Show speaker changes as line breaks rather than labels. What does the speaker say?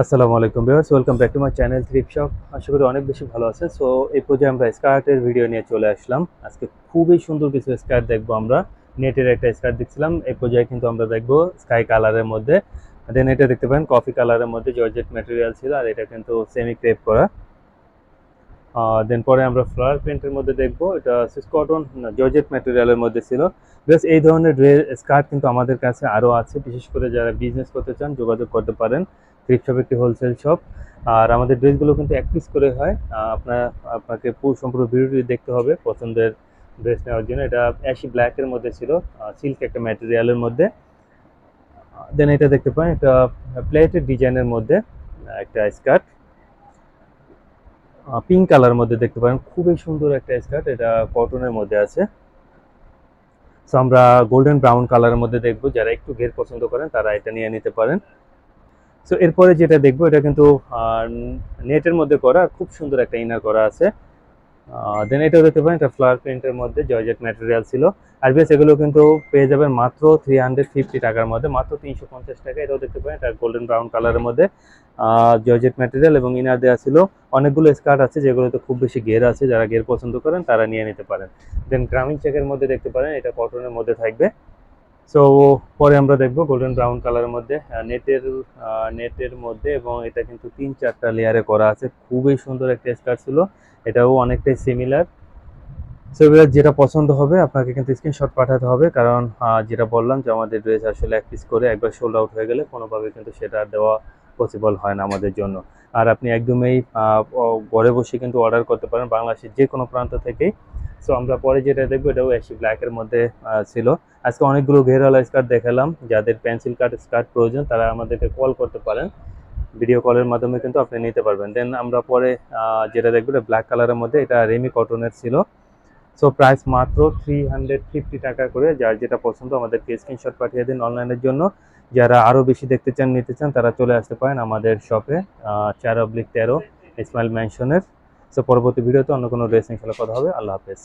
আসসালামু আলাইকুম viewers, welcome back to my channel thrift shop আশা করি অনেক বেশি ভালো আছেন। সো, এই পর্যায়ে আমরা স্কার্টের ভিডিও নিয়ে চলে আসলাম। আজকে খুবই সুন্দর কিছু স্কার্ট দেখব আমরা। নেটের একটা স্কার্ট দেখছিলাম। এই পর্যায়ে কিন্তু আমরা দেখব স্কাই কালারের মধ্যে। দেন এটা দেখতে পারেন কফি কালারের মধ্যে জর্জেট ম্যাটেরিয়াল ছিল আর এটা কিন্তু সেমি ক্রেপ করা দেন পরে আমরা ফ্লাওয়ার প্রিন্টের মধ্যে দেখব। এটা কটন জর্জেট ম্যাটেরিয়ালের মধ্যে ছিল। বেশ এই ধরনের ড্রেস স্কার্ট কিন্তু আমাদের কাছে আরও আছে। বিশেষ করে যারা বিজনেস করতে চান, যোগাযোগ করতে পারেন। থ্রিপ শপ একটি হোলসেল শপ। আর আমাদের ড্রেসগুলো কিন্তু এক পিস করে হয়। আপনার, আপনাকে পুরো সম্পূর্ণ ভিডিওটি দেখতে হবে পছন্দের ড্রেস নেওয়ার জন্য। এটা অ্যাশি ব্ল্যাকের মধ্যে ছিল সিল্ক একটা ম্যাটেরিয়ালের মধ্যে। দেন এটা দেখতে পারেন, এটা প্লেটের ডিজাইনের মধ্যে একটা স্কার্ট। পিঙ্ক কালার মধ্যে দেখতে পারেন, খুবই সুন্দর একটা স্কার্ট। এটা কটনের মধ্যে আছে। সো আমরা গোল্ডেন ব্রাউন কালারের মধ্যে দেখব। যারা একটু ঘের পছন্দ করেন, তারা এটা নিয়ে নিতে পারেন। সো এরপরে যেটা দেখব, এটা কিন্তু নেটের মধ্যে করা, খুব সুন্দর একটা ইনার করা আছে। দেন এটাও দেখতে পারেন, এটা ফ্লাওয়ার প্রিন্টের মধ্যে জর্জেট ম্যাটেরিয়াল ছিল। আর বেশ, এগুলো কিন্তু পেয়ে যাবেন মাত্র থ্রি হান্ড্রেড ফিফটি টাকার মধ্যে, মাত্র তিনশো পঞ্চাশ টাকা। এটাও দেখতে পারেন, এটা গোল্ডেন ব্রাউন কালারের মধ্যে। জর্জেট ম্যাটেরিয়াল এবং ইনার দেওয়া ছিল। অনেকগুলো স্কার্ট আছে, যেগুলোতে খুব বেশি ঘের আছে, যারা ঘের পছন্দ করেন, তারা নিয়ে নিতে পারেন। দেন গ্রামীণ চেকের মধ্যে দেখতে পারেন, এটা কটনের মধ্যে থাকবে। সো পরে আমরা দেখব গোল্ডেন ব্রাউন কালারের মধ্যে নেটের নেটের মধ্যে এবং এটা কিন্তু তিন চারটা লেয়ারে করা আছে। খুবই সুন্দর একটা স্কার্ট ছিল, এটাও অনেকটাই সিমিলার সো এবার যেটা পছন্দ হবে, আপনাকে কিন্তু স্ক্রিনশট পাঠাতে হবে কারণ যেটা বললাম যে আমাদের ড্রেস আসলে এক পিস করে একবার সোল্ড আউট হয়ে গেলে কোনোভাবে কিন্তু সেটা দেওয়া পসিবল হয় না আমাদের জন্য। আর আপনি একদমই ঘরে বসে কিন্তু অর্ডার করতে পারেন বাংলাদেশের যে কোনো প্রান্ত থেকেই। সো আমরা পরে যেটা দেখব, এটাও অ্যাশি ব্ল্যাকের মধ্যে ছিল। আজকে অনেকগুলো ঘেরওয়ালা স্কার্ট দেখালাম। যাদের পেন্সিল কাট স্কার্ট প্রয়োজন, তারা আমাদেরকে কল করতে পারেন। ভিডিও কলের মাধ্যমে কিন্তু আপনি নিতে পারবেন। দেন আমরা পরে যেটা দেখব, এটা ব্ল্যাক কালারের মধ্যে, এটা রেমি কটনের ছিল। সো প্রাইস মাত্র থ্রি হান্ড্রেড ফিফটি টাকা করে। যার যেটা পছন্দ, আমাদেরকে স্ক্রিনশট পাঠিয়ে দিন অনলাইনের জন্য। যারা আরও বেশি দেখতে চান, নিতে চান, তারা চলে আসতে পারেন আমাদের শপে চার অব্লিক তেরো ইসমাইল ম্যানশনের সো পরবর্তী ভিডিওতে অন্য কোনো রেসিং খেলার কথা হবে। আল্লাহ হাফেজ।